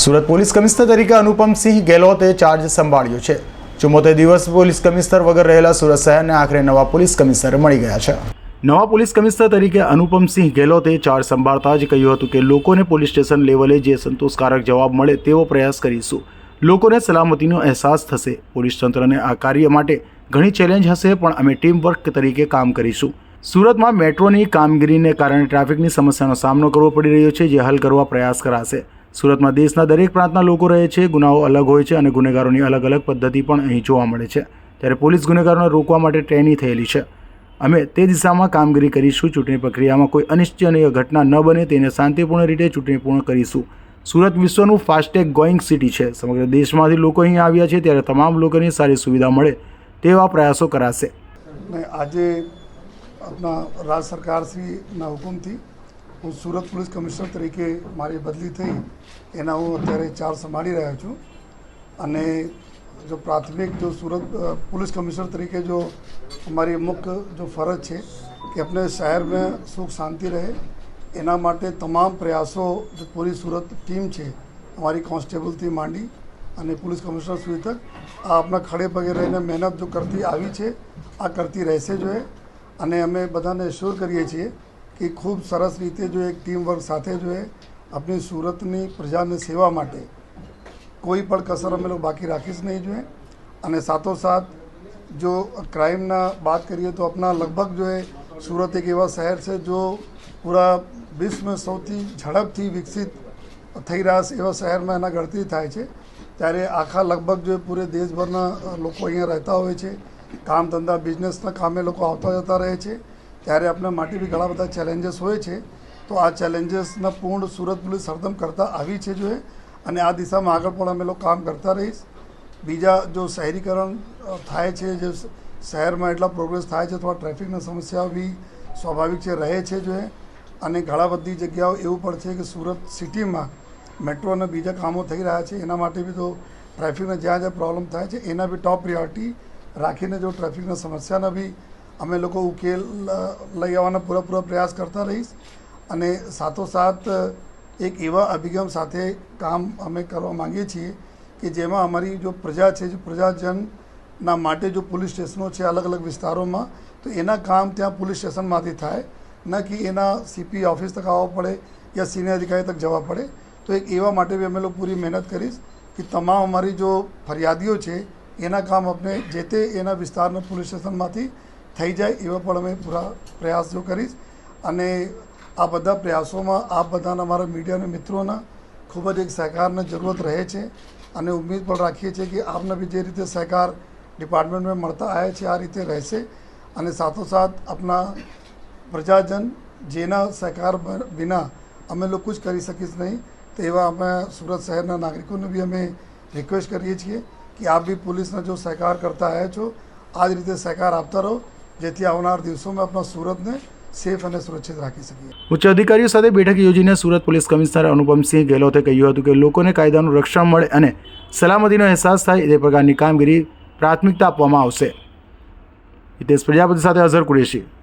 Surat police commissioner તરીકે અનુપમસિંહ ગેહલોતે charge સંભાળ્યો છે. ચુમ્મોતેર દિવસ પોલીસ કમિશનર વગર રહેલા સુરત શહેરને આખરે નવા પોલીસ કમિશનર મળી ગયા છે. નવા પોલીસ કમિશનર તરીકે અનુપમસિંહ ગેહલોતે ચાર્જ સંભાળતા જ કહ્યું હતું કે લોકોને પોલીસ સ્ટેશન લેવલે જે સંતોષકારક જવાબ મળે તેવો પ્રયાસ કરીશું. લોકોને સલામતીનો અહેસાસ થશે. પોલીસ તંત્રને આ કાર્ય માટે ઘણી ચેલેન્જ હશે, પણ અમે ટીમ વર્ક તરીકે કામ કરીશું. સુરતમાં મેટ્રોની કામગીરીને કારણે ટ્રાફિકની સમસ્યાનો સામનો કરવો પડી રહ્યો છે, જે હલ કરવા પ્રયાસ કરાશે. સુરતમાં દેશના દરેક પ્રાંતના લોકો રહે છે, ગુનાઓ અલગ હોય છે અને ગુનેગારોની અલગ અલગ પદ્ધતિ પણ અહીં જોવા મળે છે. ત્યારે પોલીસ ગુનેગારોને રોકવા માટે ટ્રેનિંગ થયેલી છે. અમે તે દિશામાં કામગીરી કરીશું, ચૂંટણી પ્રક્રિયામાં કોઈ અનિશ્ચનીય ઘટના ન બને તેને શાંતિપૂર્ણ રીતે ચૂંટણી પૂર્ણ કરીશું. સુરત વિશ્વનું ફાસ્ટેગ ગોઈંગ સિટી છે. સમગ્ર દેશમાંથી લોકો અહીં આવ્યા છે ત્યારે તમામ લોકોની સારી સુવિધા મળે તેવા પ્રયાસો કરાશે. આજે આપણા રાજ્ય સરકારશ્રીના હુકમથી હું સુરત પોલીસ કમિશનર તરીકે મારી બદલી થઈ, એના હું અત્યારે ચાર્જ સંભાળી રહ્યો છું. અને જો પ્રાથમિક, જો સુરત પોલીસ કમિશનર તરીકે જો અમારી મુખ્ય જો ફરજ છે કે આપણે શહેરમાં સુખ શાંતિ રહે, એના માટે તમામ પ્રયાસો જે પૂરી સુરત ટીમ છે, અમારી કોન્સ્ટેબલથી માંડી અને પોલીસ કમિશનર સુધી તક, આ આપણા ખડે પગે રહીને મહેનત જો કરતી આવી છે, આ કરતી રહેશે જોઈએ. અને અમે બધાને શ્યોર કરીએ છીએ કે ખૂબ સરસ રીતે જો એક ટીમ વર્ક સાથે જો એ આપણી સુરતની પ્રજાની સેવા માટે કોઈ પણ કસર અમે લોકો બાકી રાખીશ નહીં જોઈએ અને સાથોસાથ જો ક્રાઇમના વાત કરીએ તો આપણા લગભગ જો એ સુરત એક એવા શહેર છે જો પૂરા વિશ્વમાં સૌથી ઝડપથી વિકસિત થઈ રહ્યા છે એવા શહેરમાં એના ગણતરી થાય છે. ત્યારે આખા લગભગ જો પૂરે દેશભરના લોકો અહીંયા રહેતા હોય છે. કામ ધંધા બિઝનેસના કામે લોકો આવતા જતા રહે છે. ત્યારે આપણા માટે બી ઘણા બધા ચેલેન્જીસ હોય છે. તો આ ચેલેન્જીસના પૂર્ણ સુરત પોલીસ સરદમ કરતા આવી છે જોઈએ અને આ દિશામાં આગળ પણ અમે લોકો કામ કરતા રહીશ. બીજા જો શહેરીકરણ થાય છે, જે શહેરમાં એટલા પ્રોગ્રેસ થાય છે તો ટ્રાફિકની સમસ્યાઓ બી સ્વાભાવિક છે, રહે છે જોઈએ અને ઘણા બધી જગ્યાઓ એવું પણ છે કે સુરત સિટીમાં મેટ્રો અને બીજા કામો થઈ રહ્યા છે. એના માટે બી તો ટ્રાફિકના જ્યાં જ્યાં પ્રોબ્લેમ થાય છે, એના બી ટોપ પ્રિયોરિટી રાખીને જો ટ્રાફિકના સમસ્યાના બી અમે લોકો ઉકેલ લઈ આવવાના પૂરેપૂરા પ્રયાસ કરતા રહીશ. અને સાથોસાથ એક એવા અભિગમ સાથે કામ અમે કરવા માંગીએ છીએ કે જેમાં અમારી જો પ્રજા છે, જો પ્રજાજનના માટે જો પોલીસ સ્ટેશનો છે, અલગ અલગ વિસ્તારોમાં, તો એના કામ ત્યાં પોલીસ સ્ટેશનમાંથી થાય. ન કે એના સીપી ઓફિસ તક આવવા પડે યા સિનિયર અધિકારી તક જવા પડે. તો એક એવા માટે બી અમે લોકો પૂરી મહેનત કરીશ કે તમામ અમારી જો ફરિયાદીઓ છે, એના કામ આપણે જે તે એના વિસ્તારના પોલીસ સ્ટેશનમાંથી થઈ જાય એવા પણ અમે પૂરા પ્રયાસો કરીશ. અને આ બધા પ્રયાસોમાં આપ બધાના, અમારા મીડિયા અને મિત્રોના ખૂબ જ એક સહકારની જરૂરત રહે છે. અને ઉમ્મીદ પણ રાખીએ છીએ કે આપને બી જે રીતે સહકાર ડિપાર્ટમેન્ટમાં મળતા આવ્યા છે, આ રીતે રહેશે. અને સાથોસાથ આપણા પ્રજાજન જેના સહકાર વિના અમે લોકો જ કરી શકીશ નહીં, તો એવા અમે સુરત શહેરના નાગરિકોને બી અમે રિક્વેસ્ટ કરીએ છીએ કે આપ બી પોલીસનો જો સહકાર કરતા આવ્યા છો, આ જ રીતે સહકાર આપતા રહો. જેથી આવનાર દિવસોમાં આપણા સુરતને સેફ અને સુરક્ષિત રાખી શકીએ. ઉચ્ચ અધિકારીઓ સાથે બેઠક યોજીને સુરત પોલીસ કમિશનર અનુપમસિંહ ગેહલોતે કહ્યું હતું કે લોકોને કાયદાનું રક્ષણ મળે અને સલામતીનો અહેસાસ થાય તે પ્રકારની કામગીરી પ્રાથમિકતા આપવામાં આવશે. હિતેશ પ્રજાપતિ સાથે અઝર કુરેશી.